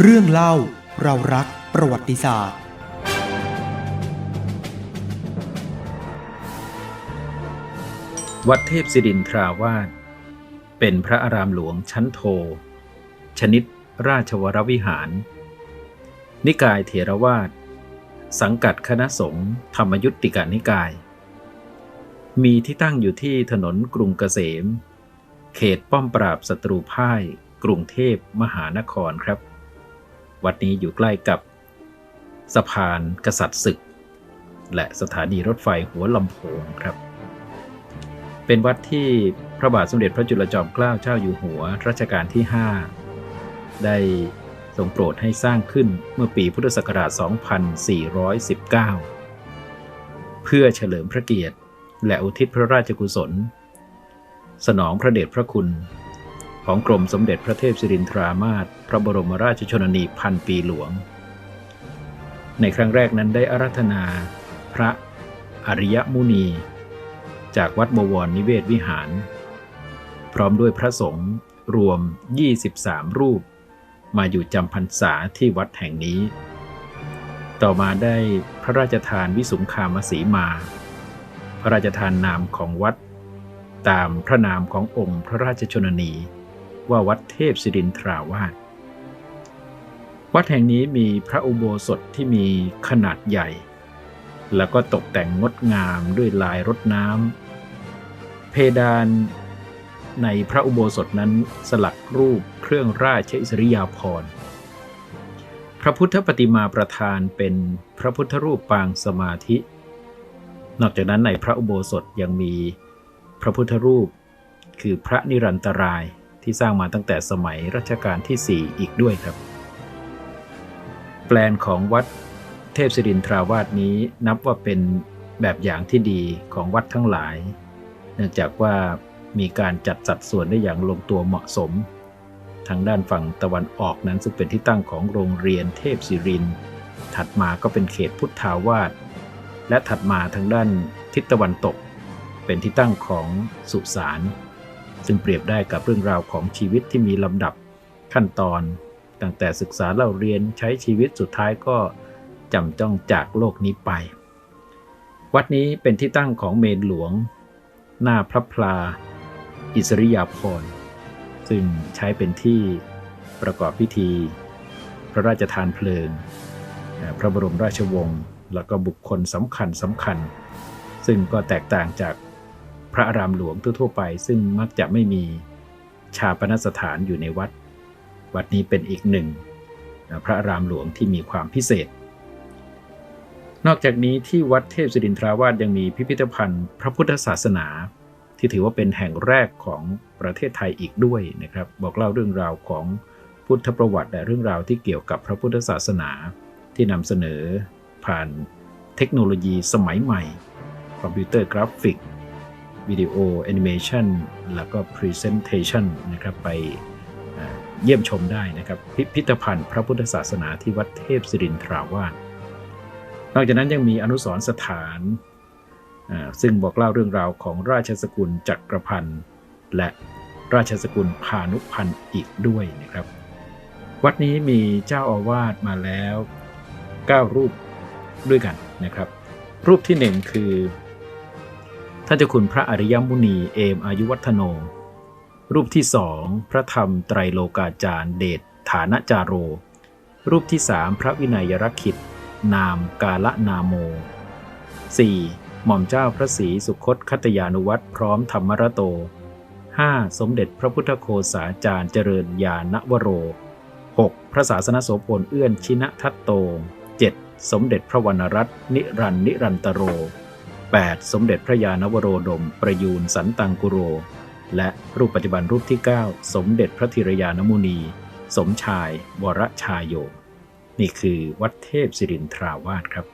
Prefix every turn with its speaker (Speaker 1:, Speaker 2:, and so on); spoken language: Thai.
Speaker 1: เรื่องเล่าเรารักประวัติศาสตร์
Speaker 2: วัดเทพศิรินทราวาสเป็นพระอารามหลวงชั้นโท ชนิดราชวรวิหาร นิกายเถรวาทสังกัดคณะสงฆ์ธรรมยุติกานิกาย มีที่ตั้งอยู่ที่ถนนกรุงเกษม เขตป้อมปราบศัตรูพ่าย กรุงเทพมหานครครับ วัดนี้อยู่ใกล้กับสะพานกษัตริย์ศึก และสถานีรถไฟหัวลำโพงครับ เป็นวัดที่พระบาทสมเด็จพระจุลจอมเกล้าเจ้าอยู่หัวรัชกาลที่ 5 ได้ทรงโปรดให้สร้างขึ้นเมื่อปีพุทธศักราช 2419 เพื่อเฉลิมพระเกียรติ และอุทิศพระราชกุศล สนองพระเดชพระคุณ ของกรมสมเด็จพระเทพสิรินทรามาศพระบรมราชชนนีพันปีหลวง ในครั้งแรกนั้นได้อารัธนา พระอริยมุนี จากวัดบวรนิเวศวิหาร พร้อมด้วยพระสงฆ์รวม 23 รูป มาอยู่จำพรรษาที่วัดแห่งนี้ ต่อมาได้พระราชทานวิสุงคามสีมา พระราชทานนามของวัด ตามพระนามขององค์พระราชชนนี ว่าวัดเทพศิรินทราวาสวัดแห่งนี้มีพระอุโบสถที่มีขนาดใหญ่ แล้วก็ตกแต่งงดงามด้วยลายรดน้ำเพดานในพระอุโบสถนั้นสลักรูปเครื่องราชอิสริยาภรณ์พระพุทธปฏิมาประธานเป็นพระพุทธรูปปางสมาธิ นอกจากนั้นในพระอุโบสถยังมีพระพุทธรูปคือพระนิรันตราย ที่สร้างมาตั้งแต่สมัยรัชกาลที่ 4 อีกด้วยครับ แปลนของวัดเทพศิรินทราวาสนี้นับว่าเป็นแบบอย่างที่ดีของวัดทั้งหลาย เนื่องจากว่ามีการจัดสัดส่วนได้อย่างลงตัวเหมาะสม ทางด้านฝั่งตะวันออกนั้นซึ่งเป็นที่ตั้งของโรงเรียนเทพศิริน ถัดมาก็เป็นเขตพุทธาวาส และถัดมาทางด้านทิศตะวันตก เป็นที่ตั้งของสุสาน ซึ่งเปรียบได้กับเรื่องราวของชีวิตที่มีลำดับขั้นตอน ตั้งแต่ศึกษาเล่าเรียนใช้ชีวิตสุดท้ายก็จำจ้องจากโลกนี้ไป วัดนี้เป็นที่ตั้งของเมนหลวง หน้าพระพลา อิสริยาภรณ์ซึ่งใช้เป็นที่ประกอบพิธี พระราชทานเพลิง พระบรมราชวงศ์แล้วก็บุคคลสำคัญสำคัญ ซึ่งก็แตกต่างจาก พระอารามหลวงทั่วๆไป ซึ่งมักจะไม่มีชาปนสถานอยู่ในวัด วัดนี้เป็นอีกหนึ่ง พระอารามหลวงที่มีความพิเศษ นอกจากนี้ที่วัดเทพศิรินทราวาสยังมีพิพิธภัณฑ์ พระพุทธศาสนา ที่ถือว่าเป็นแห่งแรกของประเทศไทยอีกด้วยนะครับ บอกเล่าเรื่องราวของพุทธประวัติและเรื่องราวที่เกี่ยวกับพระพุทธศาสนา ที่นำเสนอผ่านเทคโนโลยีสมัยใหม่ คอมพิวเตอร์กราฟิก วิดีโอแอนิเมชันแล้วก็พรีเซนเทชันนะครับไปเยี่ยมชมได้นะครับ พิพิธภัณฑ์พระพุทธศาสนาที่วัดเทพศิรินทราวาสนอกจากนั้นยังมีอนุสรสถาน ซึ่งบอกเล่าเรื่องราวของราชสกุลจักรพันธ์และราชสกุลพานุพันธ์อีกด้วยนะครับ วัดนี้มีเจ้าอาวาสมาแล้ว 9 รูปด้วยกันนะครับ รูปที่หนึ่งคือ ท่านเจ้าคุณพระอริยมุนีเอมอายุวัฒโน รูปที่สองพระธรรมไตรโลกาจารย์เดชฐานะจาโร รูปที่สามพระวินัยรักขิตนามกาละนาโม 4. หม่อมเจ้าพระศรีสุคตคัตยานุวัตรพร้อมธรรมรโต 5. สมเด็จพระพุทธโคสาจารย์เจริญญาณวโร 6. พระศาสนโสพลเอื้อนชินะทัตโต 7. สมเด็จพระวรรณรัตน์นิรันนิรันตโร 8. สมเด็จพระยานวโรดม ประยูนสันตังกุโร และรูปปัจจุบันรูปที่ 9 สมเด็จพระธิรยานมุนี สมชาย วรชายโย นี่คือวัดเทพศิรินทราวาสครับ